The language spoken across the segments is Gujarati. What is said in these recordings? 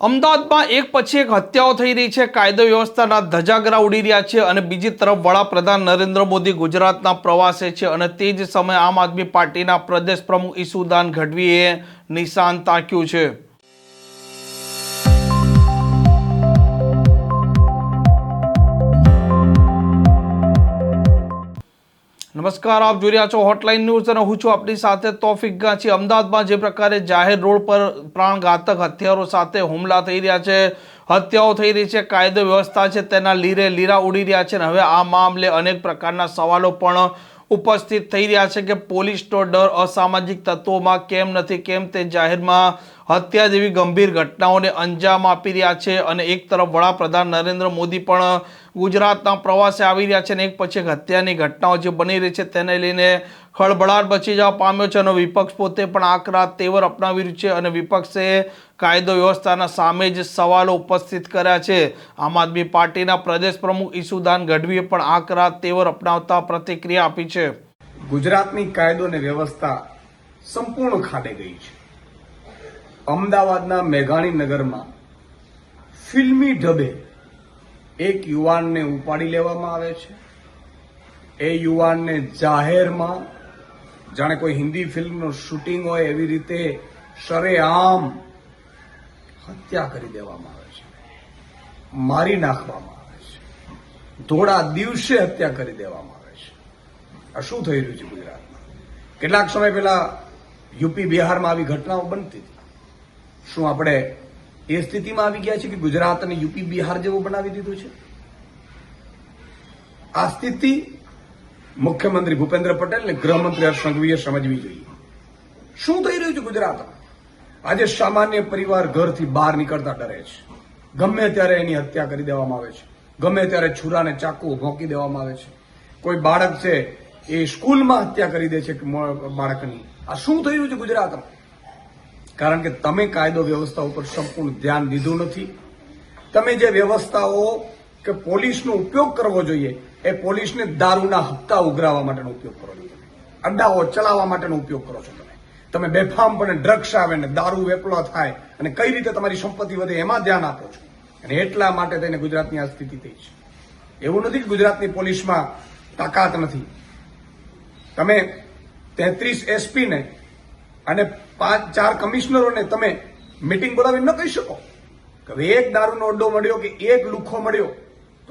અમદાવાદમાં એક પછી એક હત્યાઓ થઈ રહી છે. કાયદો વ્યવસ્થાના ધજાગરા ઉડી રહ્યા છે અને બીજી તરફ વડાપ્રધાન નરેન્દ્ર મોદી ગુજરાતના પ્રવાસે છે અને તે જ સમયે આમ આદમી પાર્ટીના પ્રદેશ પ્રમુખ ઈસુદાન ગઢવીએ નિશાન તાક્યું છે. નમસ્કાર, આપ જોઈ રહ્યા છો હોટલાઇન ન્યૂઝ અને હું છું આપની સાથે તોફિક ગાંચી અમદાવાદમાં જે પ્રકારે જાહેર રોડ પર પ્રાણઘાતક હથિયારો સાથે હુમલા થઈ રહ્યા છે, હત્યાઓ થઈ રહી છે, કાયદો વ્યવસ્થા છે, તેના લીરે લીરા ઉડી રહ્યા છે અને હવે આ મામલે અનેક પ્રકારના સવાલો પણ ઉપસ્થિત થઈ રહ્યા છે કે પોલીસનો ડર અસામાજિક તત્વોમાં કેમ નથી, કેમ તે જાહેરમાં હત્યા જેવી ગંભીર ઘટનાઓને અંજામ આપી રહ્યા છે અને એક તરફ વડાપ્રધાન નરેન્દ્ર મોદી પણ ગુજરાતના પ્રવાસે આવી રહ્યા છે અને એક પછી એક હત્યાની ઘટનાઓ જે બની રહી છે તેને લઈને ખળભળાટ બચી જવા પામ્યો છે અને વિપક્ષ પોતે પણ આકરા તેવર અપનાવી રહ્યું છે અને વિપક્ષે કાયદો વ્યવસ્થાના સામે જ સવાલો ઉપસ્થિત કર્યા છે. આમ આદમી પાર્ટીના પ્રદેશ પ્રમુખ ઈસુદાન ગઢવીએ પણ આકરા તેવર અપનાવતા પ્રતિક્રિયા આપી છે. ગુજરાતની કાયદો અને વ્યવસ્થા સંપૂર્ણ ખાડે ગઈ છે. અમદાવાદના મેઘાણી નગરમાં ફિલ્મી ઢબે એક યુવાનને ઉપાડી લેવામાં આવે છે. એ યુવાનને જાહેરમાં જાણે કોઈ હિન્દી ફિલ્મનું શૂટિંગ હોય એવી રીતે શરેઆમ હત્યા કરી દેવામાં આવે છે. મારી નાખવામાં આવે છે. ધોળા દિવસે હત્યા કરી દેવામાં આવે છે. આ શું થઈ રહ્યું છે ગુજરાતમાં? કેટલાક સમય પહેલા યુપી બિહારમાં આવી ઘટનાઓ બનતી હતી. શું આપણે એ સ્થિતિમાં આવી ગયા છે કે ગુજરાત અને યુપી બિહાર જેવું બનાવી દીધું છે? આ સ્થિતિ મુખ્યમંત્રી ભૂપેન્દ્ર પટેલ અને ગૃહમંત્રી હર્ષ સંઘવીએ સમજવી જોઈએ. શું થઈ રહ્યું છે ગુજરાતમાં? આજે સામાન્ય પરિવાર ઘરથી બહાર નીકળતા ડરે છે. ગમે ત્યારે એની હત્યા કરી દેવામાં આવે છે. ગમે ત્યારે છુરાને ચાકુ ભોંકી દેવામાં આવે છે. કોઈ બાળક છે એ સ્કૂલમાં હત્યા કરી દે છે બાળકની. આ શું થઈ રહ્યું છે ગુજરાતમાં? કારણ કે તમે કાયદો વ્યવસ્થા ઉપર સંપૂર્ણ ધ્યાન દીધું નથી. તમે જે વ્યવસ્થાઓ કે પોલીસનો ઉપયોગ કરવો જોઈએ, એ પોલીસને દારૂના હપ્તા ઉઘરાવવા માટેનો ઉપયોગ કરો છો તમે અડ્ડાઓ ચલાવવા માટેનો ઉપયોગ કરો છો તમે. તમે બેફામ પણ ડ્રગ્સ આવે ને દારૂ વેપલો થાય અને કઈ રીતે તમારી સંપત્તિ વધે એમાં ધ્યાન આપો છો. અને એટલા માટે તેને ગુજરાતની આ સ્થિતિ થઈ છે. એવું નથી કે ગુજરાતની પોલીસમાં તાકાત નથી. તમે તેત્રીસ એસપીને અને પાંચ, ચાર કમિશનરોને તમે મિટિંગ બોલાવી ન કહી શકો. કે એક દારૂનો અડ્ડો મળ્યો કે એક લુખો મળ્યો?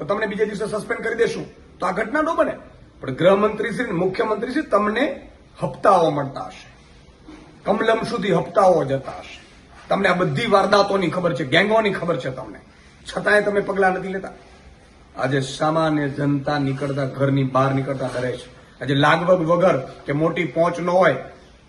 તો તમને બીજા દિવસે સસ્પેન્ડ કરી દેશું. તો આ ઘટના ન બને. પણ ગૃહમંત્રી શ્રી મુખ્યમંત્રી શ્રી તમને હપ્તાઓ મળતા હશે. કમલમ સુધી હપ્તાઓ જતા હશે. તમને આ બધી વારદાતોની ખબર છે, ગેંગોની ખબર છે તમને. છતાંય તમે પગલા નથી લેતા. આજે સામાન્ય જનતા નીકળતા, ઘરની બહાર નીકળતા ડરે છે. આજે લાગવગ વગર કે મોટી પહોંચ ન હોય,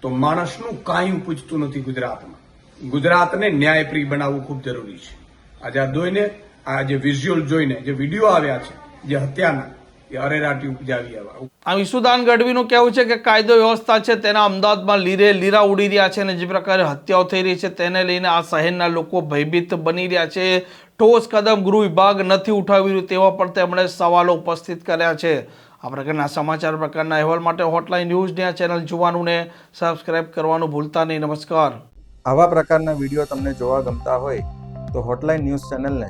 તો માણસનું કાંઈ પૂછતું નથી ગુજરાતમાં. ગુજરાતને ન્યાયપ્રિય બનાવવું ખૂબ જરૂરી છે. આજે આ જોઈને આ જે વિઝ્યુઅલ જોઈને જે વીડિયો આવ્યા છે જે હત્યાના એ અરેરાટી ઉપજાવી આવ્યા. આ ઈસુદાન ગઢવીનું કહેવું છે કે કાયદો વ્યવસ્થા છે તેના અમદાવાદમાં લીરે લીરા ઉડી રહ્યા છે અને જે પ્રકારે હત્યાઓ થઈ રહી છે તેને લઈને આ શહેરના લોકો ભયભીત બની રહ્યા છે. ઠોસ કદમ ગૃહ વિભાગ નથી ઉઠાવી રહ્યું તેવા પણ તેમણે સવાલો ઉપસ્થિત કર્યા છે. આ પ્રકારના સમાચાર પ્રકારના અહેવાલ માટે હોટલાઇન ન્યૂઝની આ ચેનલ જોવાનું ને સબસ્ક્રાઇબ કરવાનું ભૂલતા નહીં. નમસ્કાર. આવા પ્રકારના વીડિયો તમને જોવા ગમતા હોય તો હોટલાઇન ન્યૂઝ ચેનલને